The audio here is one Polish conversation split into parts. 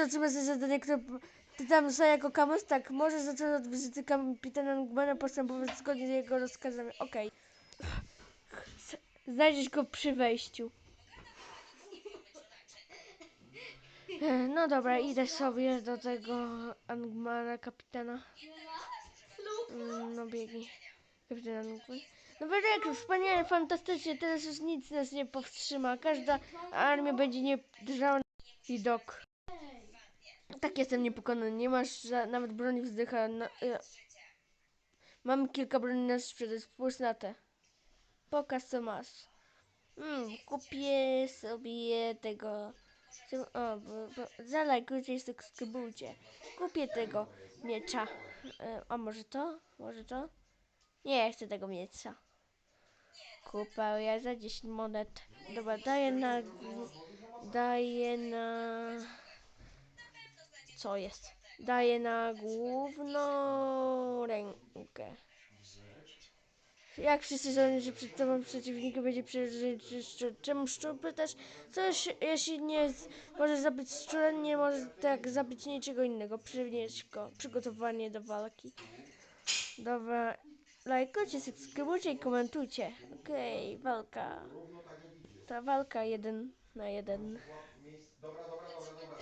chcesz otrzymać zadanie, które ty tam sobie jako kamus, tak, możesz zacząć od wizyty kapitana Ngmana, postępować zgodnie z jego rozkazami. Okej. S- Znajdziesz go przy wejściu. E, No dobra, idę sobie do tego Angmara, kapitana. Mm, No biegnij. Kapitan Angmar. No Bereku, wspaniale, fantastycznie, teraz już nic nas nie powstrzyma. Każda armia będzie nie drżała na widok. Tak jestem niepokonany, nie masz nawet broni wzdycha. Na, e, mam kilka broni na sprzedaż, spójrz na te. Pokaż co masz. Mm, kupię sobie tego. O, bo, bo, zalajkujcie subskrybujcie. Kupię tego miecza. E, a może to? Może to? Nie chcę tego miecza. Kupię ja za 10 monet. Dobra, daję na. Daję na. Co jest? Daję na główną rękę. Jak wszyscy sądzą, że przed tobą przeciwnikiem będzie przeżyć szczur? Czemu szczur pytasz? Coś, jeśli nie możesz zabić szczura, nie możesz tak zabić niczego innego. Przynieś go. Przygotowanie do walki. Dobra. Lajkujcie, subskrybujcie i komentujcie. Okej, walka. Jak idzie. Ta walka jeden na jeden. Dobra,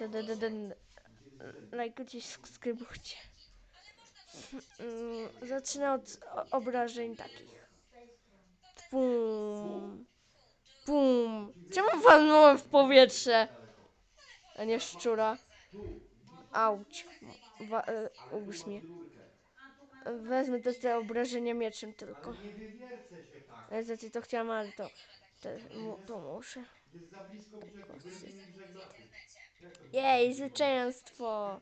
dobra, dobra, dobra. Lajkujcie, subskrybujcie. Mm, Zacznę od obrażeń takich. Pum. Pum. Czemu walnąłem w powietrze, a nie szczura? Auć. Wa- e, mnie. Wezmę też te obrażenia mieczem tylko. Tak. Ja to chciałam, ale to, to, to muszę. Jest Jej, zwycięstwo.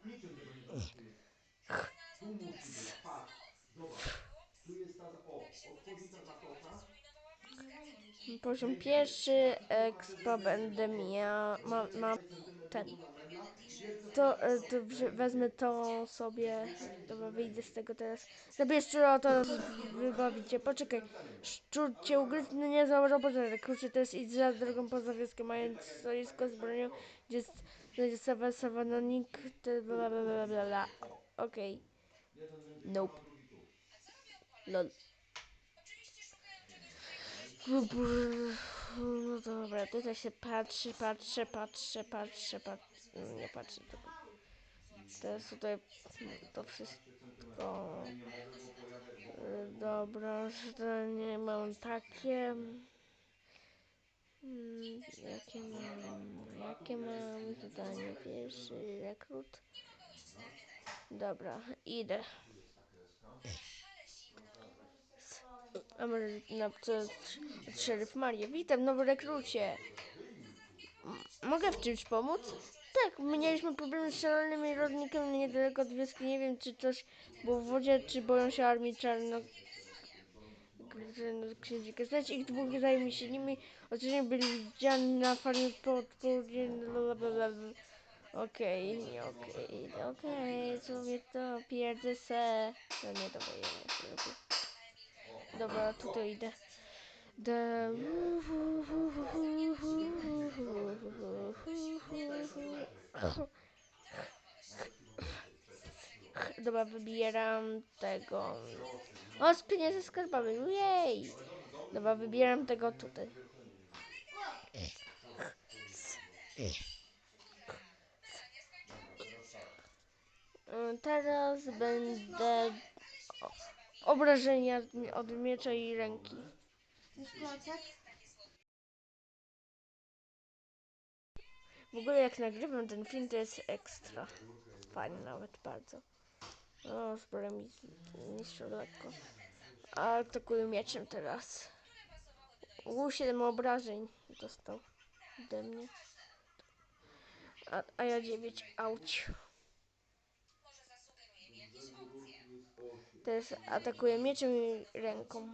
Poziom pierwszy, expo będę miał, mam, mam ten. To, e, to wezmę to sobie, dobra, wyjdę z tego teraz. Zabierz szczura, to wybawicie, poczekaj. Szczur cię ugryzł, no nie założył pożarek. Kruczy teraz idź za drogą poza wioskę, mając stoisko z bronią, gdzie jest- sawanonik, te bla bla bla bla bla. Okej. Nope. Lol. No dobra, tutaj się patrzy, patrzę, patrzę, patrzę, patrzę. Nie patrzę tylko. Teraz tutaj to wszystko. Dobra, zdanie mam takie. Mm, Jakie mam? Jakie mam zadanie? Pierwszy rekrut. Dobra, idę. A może na szeryf Mario. Witam, nowy rekrucie. Mogę w czymś pomóc? Tak, mieliśmy problemy z szalonymi rodnikami niedaleko od wioski. Nie wiem, czy coś było w wodzie, czy boją się armii czarno... Księdzika. Znać ich dwóch zajmie się nimi. Oczywiście byli widziani na farmie pod południem. blablabla. Okej, okej, okej, co mnie to pierdę se. No nie, dobra, ja nie robię. Dobra, tutaj idę. Da... Dobra, wybieram tego. O, spinie ze skarbami, jej! Dobra, wybieram tego tutaj. Y, Teraz będę obrażenia od miecza i ręki. W ogóle jak nagrywam ten film, to jest ekstra. Fajnie nawet bardzo. O, zbroja mi niszczy lekko. Atakuję mieczem teraz. U 7 obrażeń dostał ode mnie. A, a ja 9. Auć. Teraz atakuję mieczem i ręką.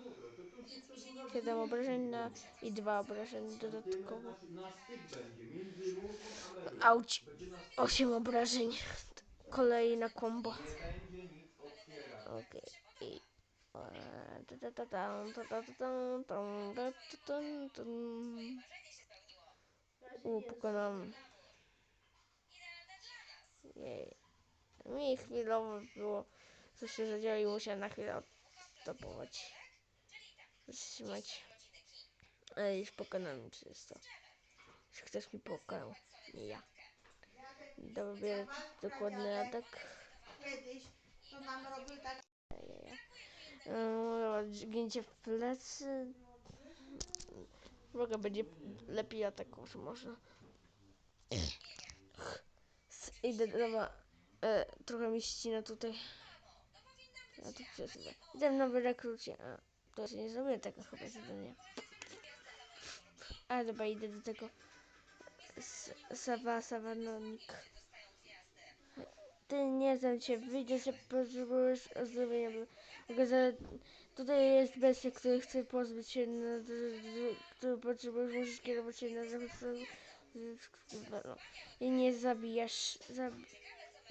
7 obrażeń na i 2 obrażeń dodatkowo. Auć. Będzie na styk. 8 obrażeń. Kolejna kombo. Okej. Okay. U, pokonam. Jej. Mi chwilowo było, co się zadziało i musiałem na chwilę odstopować. Zatrzymać. Ej, już pokonałem 30. Już ktoś mi pokonał, nie ja. Biorę dokładny atak. Kiedyś to nam robił tak. Eee, Dźgnięcie w plecy. Wroga będzie lepiej atakować może. S- Idę, dobra. E, trochę mi ścina tutaj. Ja tu przesuwę. Idę w nowy rekrucie. A, to się nie zrobię tego chyba zadania. A dobra, idę do tego. Sawa, sawanonik. Ty nie znam cię, wyjdę się, potrzebujesz za... Tutaj jest bestia, który chce pozbyć się, na, który potrzebujesz, musisz kierować się na zachód. I nie zabijasz. Zab...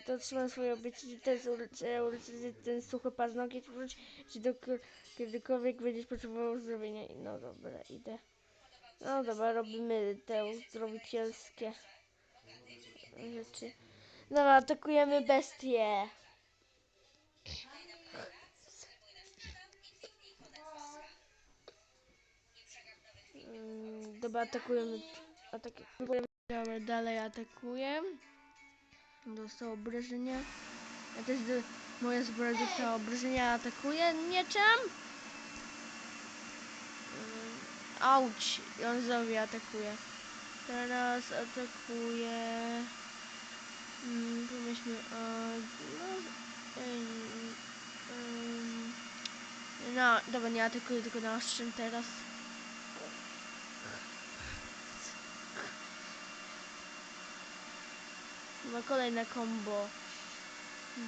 To trzymam swoje obietnice, ulica, ulica, ten suchy paznokieć, wróć, czy do, kiedykolwiek będziesz potrzebował uzdrowienia. I No dobra, idę. No dobra, robimy te uzdrowicielskie rzeczy. Dobra, atakujemy bestię. Mm, Dobra, atakujemy. Ataki. Dobra, dalej atakuję. Dostał obrażenia. Ja też do, moja zbroja dostała obrażenia, atakuję mieczem. Mm, Auć, i on atakuje. Teraz atakuje. Mm, pomyślmy o. No, ym, no, dobra, nie atakuję, tylko na ostrzym teraz. Ma kolejne combo.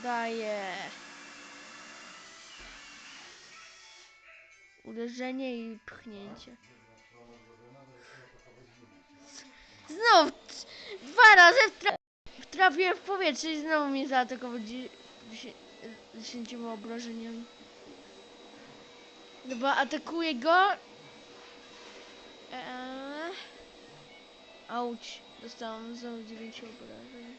Daje. Uderzenie i pchnięcie. Znów t- dwa razy wtra trafiłem w powietrze i znowu mnie zaatakował dzie- dziesię- dziesięcioma obrażeniami. Dobra, atakuję go. Eee. Auć, dostałam znowu 9 obrażeń.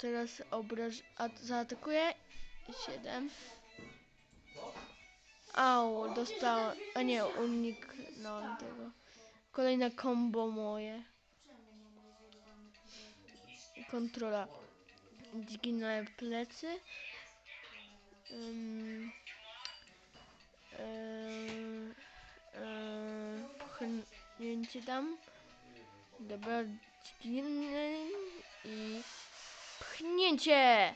Teraz obraż... A, zaatakuję. Siedem. Au, dostałem. A nie, uniknąłem tego. Kolejne combo moje. Kontrola. Dźginąłem plecy. Um, tam. Dobra, dźginę i pchnięcie!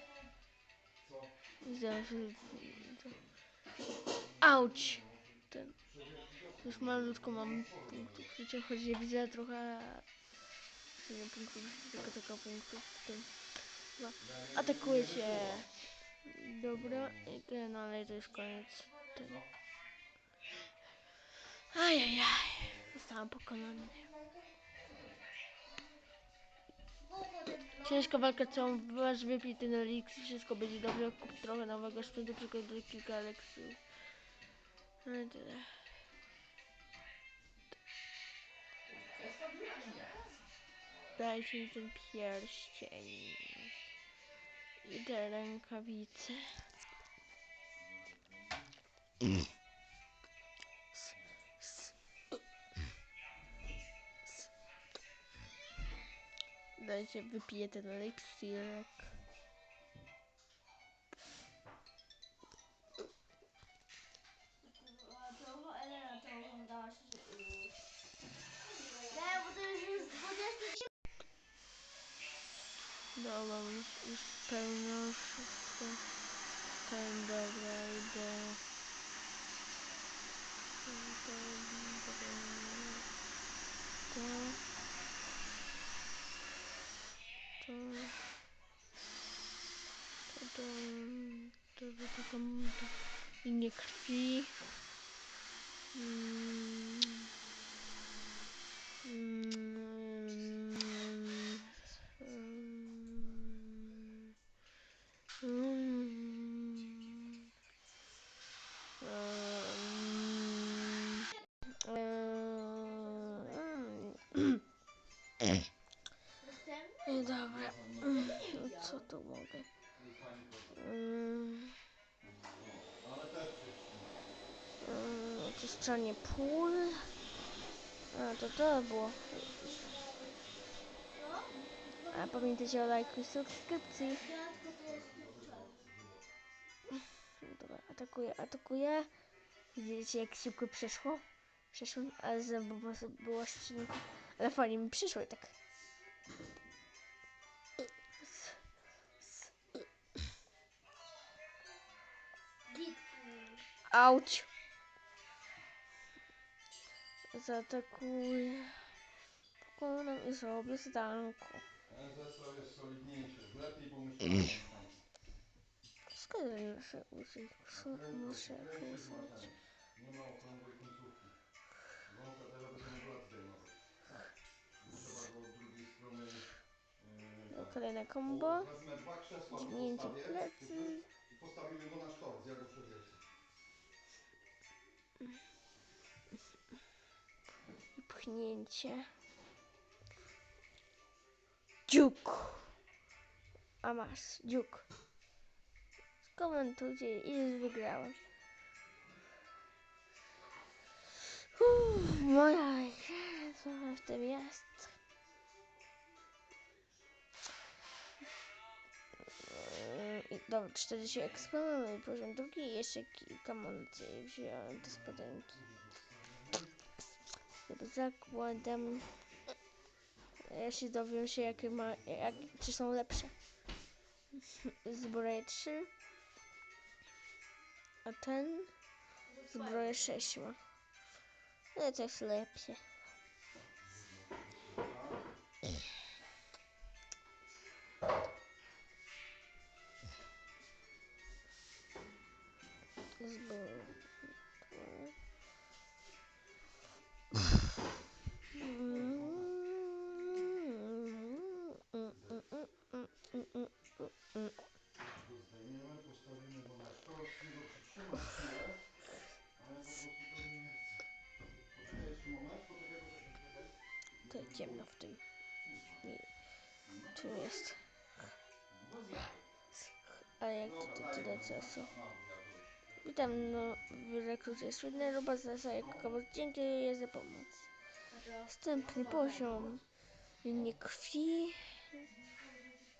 Auć! Ten. Już malutko mam punktów życia, choć nie widzę trochę... Nie punktów życia, tylko tylko punktów w tym. Dobra. Atakuje się. Dobra, i ten, ale to już koniec. Ten. Ajajaj. Zostałam pokonany. Ciężka walka, całą wasz wypij ten eliksir, wszystko będzie dobrze, kup trochę nowego sprzętu, przykładowo kilka eliksirów. No i tyle. Dajcie mi ten pierścień. I te rękawice. Значит, выпьет этот эликсир. Dağılmış istemiyorsa pendelerde pendelerde Sekunde. Linie krwi. Mm. Mm. Mm. Uh. Oczyszczanie pól. A, to to było. A pamiętajcie o lajku i subskrypcji. Dobra, atakuję, atakuję. Widzicie jak szybko przeszło? Przeszłem, ale znowu było, szczęście. Ale fajnie mi przyszło i tak. Auć! Zaatakuję. Pokonam i zrobię zdanko. NZSO jest solidniejszy, lepiej pomyślałem. Skąd nasze? Co muszę użyć? Nie ma okrągłej końcówki. Wąsa teraz będziemy blat zdejmować. Trzeba go od drugiej strony... Yy, Kolejne combo. Wezmę dwa krzesła, postawię plecy. i postawimy go na sztorc, ja go przewieszę. Pchnięcie. Dziuk. A masz, dziuk. Skomentujcie i wygrałem. Uff, moja co w tym jest. I dobra, 40 expa mamy poziom drugi i jeszcze kilka monet i wziąłem te spodenki. Chyba zakładam. Się dowiem się jakie ma, jak, czy są lepsze. Zbroje 3. A ten zbroje 6 ma. No to jest lepsze. Zbroje. Nie to nie ciemno w tym. Czym jest? A jak to, to tyle czasu? Witam no, w rekrucie świetny robot za jako komuś dziękuję za pomoc. Następny poziom. Linie krwi.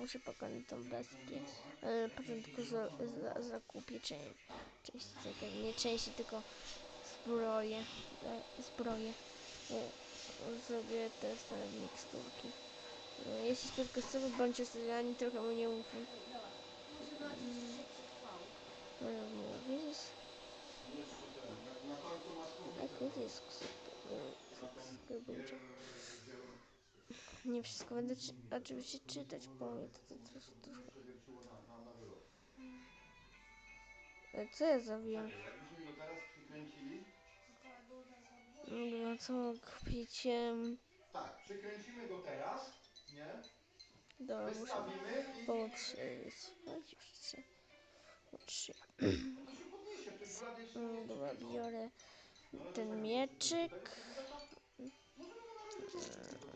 Muszę pokonać tą bestię, na początku za, za, zakupię część, część nie części, tylko zbroję, e, zbroję. E, Zrobię teraz te miksturki. E, Jeśli tylko sobie bądź ani trochę mu nie ufam. No, mówisz? Jeszcze ten, na, nie wszystko będę czy oczywiście czytać, bo to, to, to, to, Co ja zrobiłem? Dobra, co kupić? Tak, przykręcimy go teraz, nie? Dobra, muszę połączyć. Trzy. No, dobra, biorę ten mieczyk.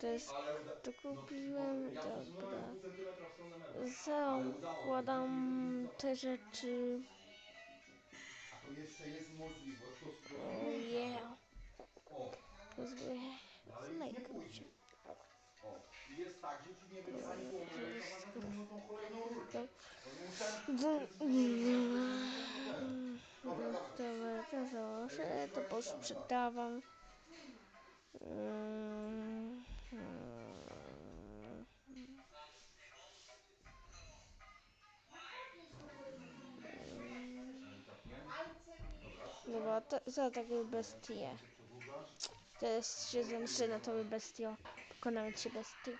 To jest, to kupiłem, dobra. Zakładam te rzeczy. A to jeszcze jest możliwość, to O yeah, O, nie Zlejka jest tak, że ci nie wiem, to masz tą kolejną to założę, to posprzedawam. Mm, mm. Dobra, to, za takie bestie. Przedłużasz. Teraz się zemszczę na tobie bestio. Pokonamy cię bestii.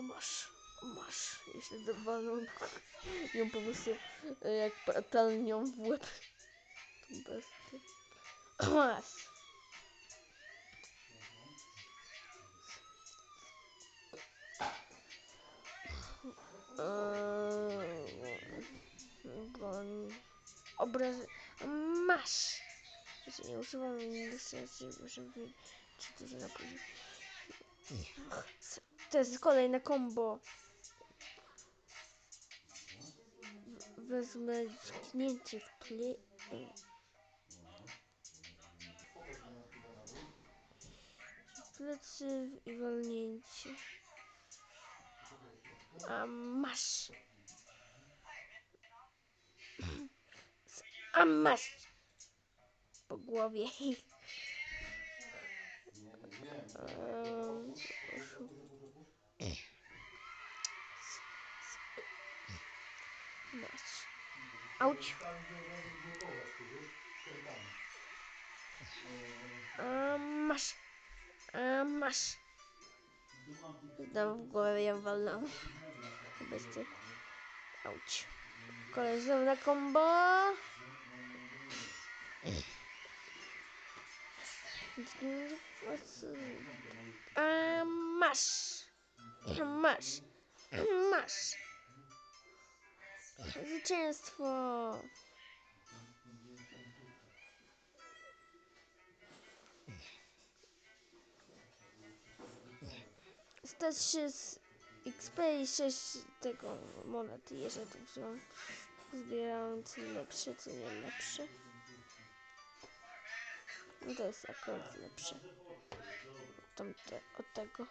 O masz, o masz. Jeszcze dowalą ją po prostu e, jak patelnią w łeb. Tą bestię. O masz. Eee, broń. Obraz. Masz! Znaczy nie używam wystarczy, żeby czy dużo napój. To jest kolejne combo. Wezmę dźgnięcie w w plecy i walnięcie. A masz! A masz! Po głowie. Wiem. Ehm, Masz. Auć. Tam gdzie będzie blokować, tu wiesz, krętami. A masz. A masz. Dam w głowę ją walną. Bestie. Auć. Kolejne combo. A masz. Masz. Masz. Zwycięstwo. Stać się z XP i 6 tego monet, jeżeli to wziąłem. Zbierałem co lepsze, co nie lepsze. No to jest akurat lepsze. Tamte, od tego.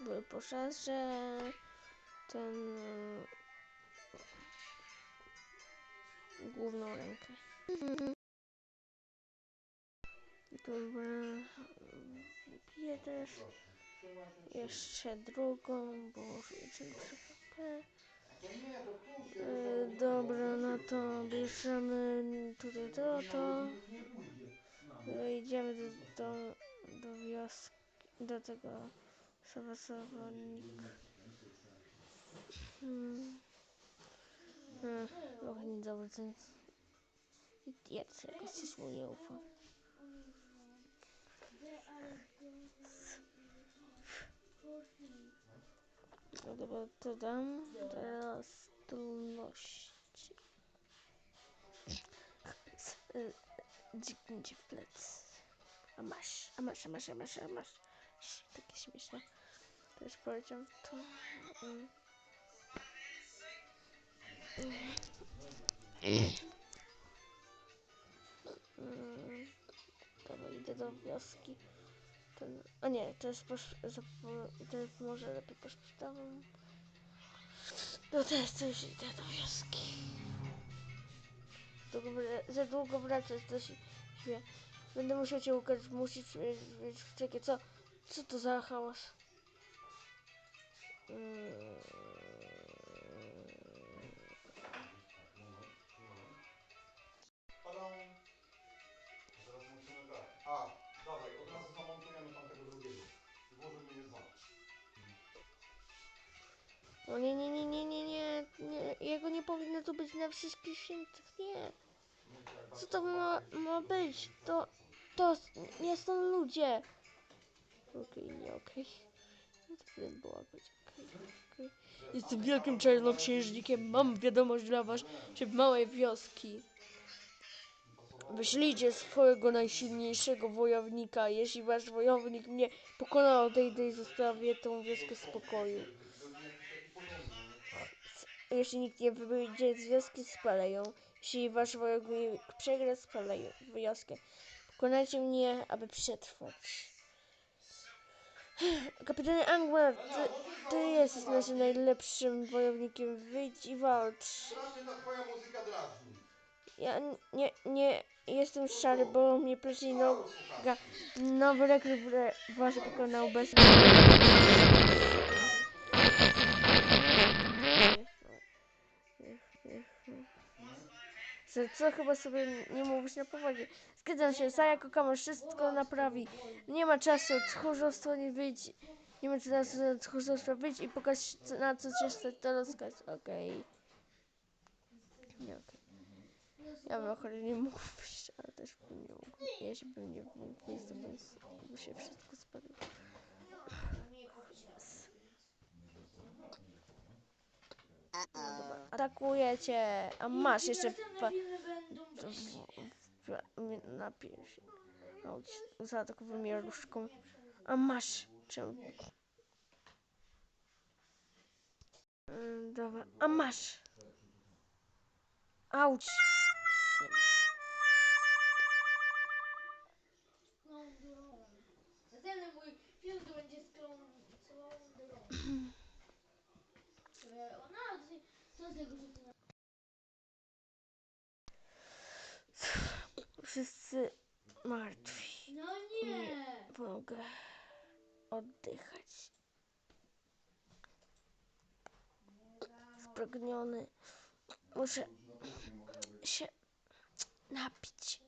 Wyposażę ten e, główną rękę. Dobra, wypiję też jeszcze drugą, bo już tu się E, dobra, no to bierzemy tutaj to, to. No, idziemy do, do, do wioski, do tego sawasowonika. Hmm. Hmm, trochę niedobrze ten... Jedz, jakoś coś mu nie ufam. No dobra, to dam. Teraz zdolności. Y, Dziknięcie w plec. A masz, a masz, a masz, a masz, a masz. Sz, Takie śmieszne. Też powiedział to. Mm. Dobra, idę do wioski. Ten, a nie, to jest, posz, to jest może lepiej poszpitałem. No teraz to już idę do wioski. Długo, za długo wracać do siebie. Będę musiał cię ukać, musisz mieć, mieć czekaj, co, co to za hałas? Mm. Padam. Dwa. O nie, nie, nie, nie, nie, nie, nie, jego nie powinno tu być na wszystkich świętych, nie. Co to ma, ma być? To, to nie są ludzie. Okej, nie, okej. No to tyle było być, okej, okej. Jestem wielkim czarnoksiężnikiem, mam wiadomość dla was, w małej wioski. Wyślijcie swojego najsilniejszego wojownika. Jeśli wasz wojownik mnie pokonał, odejdę i zostawię tą wioskę w spokoju. Jeśli nikt nie wyjdzie z wioski, spalę ją. Jeśli wasz wojownik przegra, spalę wioskę. Pokonajcie mnie, aby przetrwać. Kapitanie Angmar, ty, ty jesteś naszym najlepszym wojownikiem. Wyjdź i walcz. Ja nie, nie jestem szary, bo mnie plecy noga. Nowy rekrut właśnie pokonał bez... Co chyba sobie nie mówisz na powodzie. Zgadzam się, Sayako Kama wszystko naprawi. Nie ma czasu, tchórzostwo nie wyjść. Nie ma czasu tchórzostwo wyjść i pokaż co- na co cię stać to rozkaz. Okej. Nie, okej. Ja bym ochotę nie mógł wyjść, ale też bym nie mógł. Jeśli bym nie mógł wyjść, to by się wszystko spaliło. Dobra, Atakujecie, a masz jeszcze pa, w, w, na piersi. Auć, Zaatakował mnie różdżką. A masz. Czemu? Mm, Dobra, a masz. Auć. Wszyscy martwi. No nie! Mogę oddychać. Spragniony. Muszę się napić.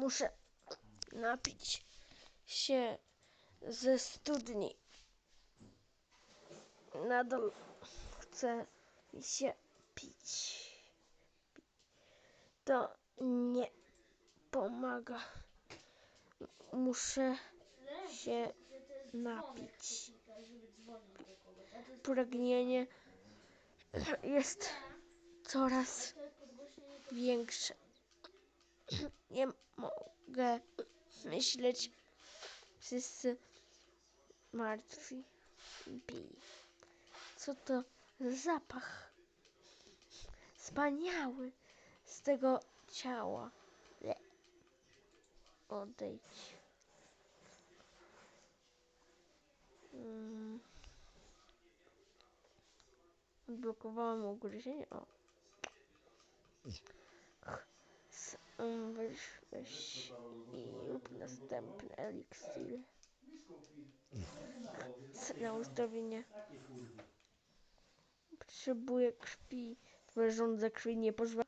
Muszę napić się ze studni. Nadal chcę mi się pić. To nie pomaga. Muszę się napić. Pragnienie jest coraz większe. Nie mogę myśleć. Wszyscy martwi. Bi. Co to za zapach? Wspaniały z tego ciała. Le. Odejdź. Mm. Odblokowałam ugryzienie. O. Weź i rób następny eliksir. Na uzdrowienie. Potrzebuję krwi. Żądze krwi nie pozwala.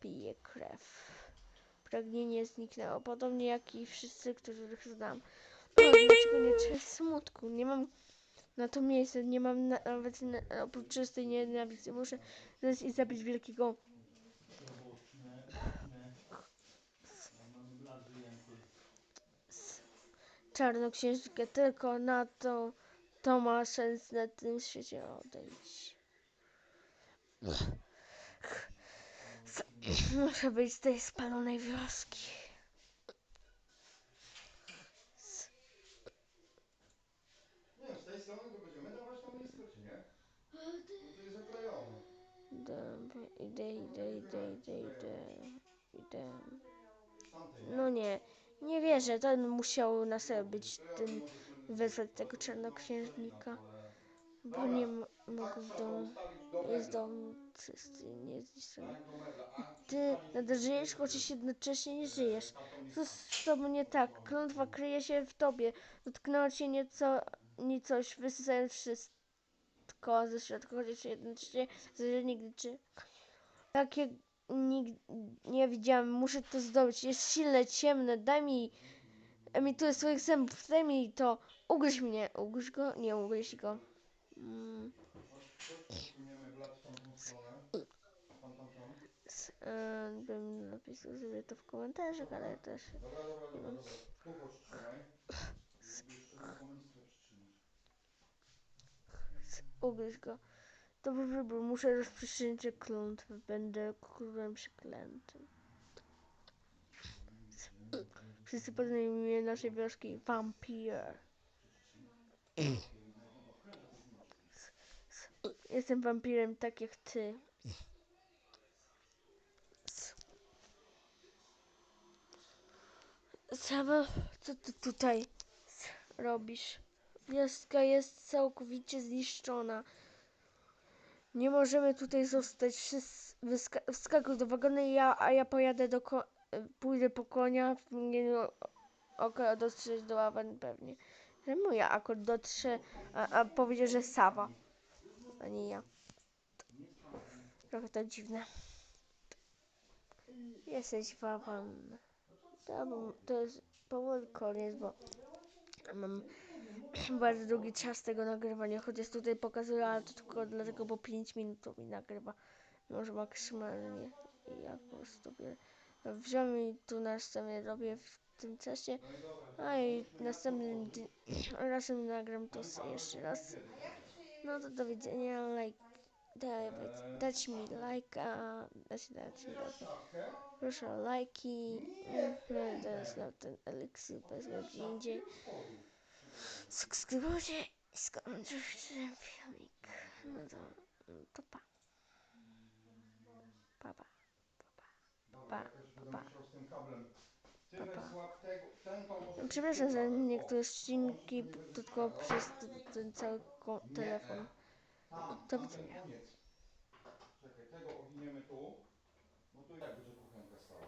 Piję krew. Pragnienie zniknęło, podobnie jak i wszyscy, których znam. No, dlaczego nie smutku? Nie mam na to miejsca, nie mam na, nawet na, oprócz czystej nienawiści. Muszę znaleźć i zabić wielkiego czarnoksiężnikę. Tylko na to to ma sens na tym świecie odejść. Muszę być z tej spalonej wioski. Nie wiem, z tej strony to będziemy dawać tam czy nie? To jest zaklejone. Dobra, idę, idę, idę, idę, idę, idę. No nie, nie wierzę, ten musiał na sobie być ten, wezwać tego czarnoksiężnika, bo nie m- mogę w domu, jest dom czysty, nie zniszczony. Ty nadal żyjesz, chociaż jednocześnie nie żyjesz. Co z tobą nie tak? Klątwa kryje się w tobie. Dotknęła cię nieco, nicość, wysysając wszystko ze środka, chociaż jednocześnie zależy nigdy czy... Takie nigdy nie widziałem, muszę to zdobyć. Jest silne, ciemne, daj mi... Emituje swoich zębów, daj mi to. Ugryź mnie. Ugryź go? Nie, ugryź go. Mm, e, bym napisał sobie to w komentarzach, ale też... Dobra, dobra, dobra, dobra. Ugryź go. Dobry wybór, muszę rozprzestrzenić klątwę, będę królem przeklętym. Wszyscy poznają imię naszej wioski, Vampire. Jestem wampirem tak jak ty. Sama, co ty tutaj robisz? Wioska jest całkowicie zniszczona. Nie możemy tutaj zostać. Wszyscy wskakuj do wagonu, ja, a ja pojadę do ko- pójdę po konia w mgnieniu oka dotrzeć do Awen pewnie. Że moja akurat dotrze, a, a powiedział, że Sawa, a nie ja. Trochę to dziwne. Jesteś Wawan. To, to jest powoli koniec, bo mam bardzo długi czas tego nagrywania, chociaż tutaj pokazuję, ale to tylko dlatego, bo 5 minut mi nagrywa. Może maksymalnie. I ja po prostu biorę. Wziąłem i tu na scenie robię w tym czasie. A i następnym razem nagram to jeszcze raz. No to do widzenia. Like, daj, dać mi lajka. Dać, dać mi lajka. Proszę o lajki. No i teraz na ten eliksir bez indziej. Subskrybujcie i skomentujcie ten filmik. No to, to pa. Pa, pa. Pa, pa. pa. Przepraszam za niektóre odcinki, tylko przez ten, ten cały telefon. To Do widzenia. Czekaj, tego owiniemy tu. No to jak będzie kuchenka stała?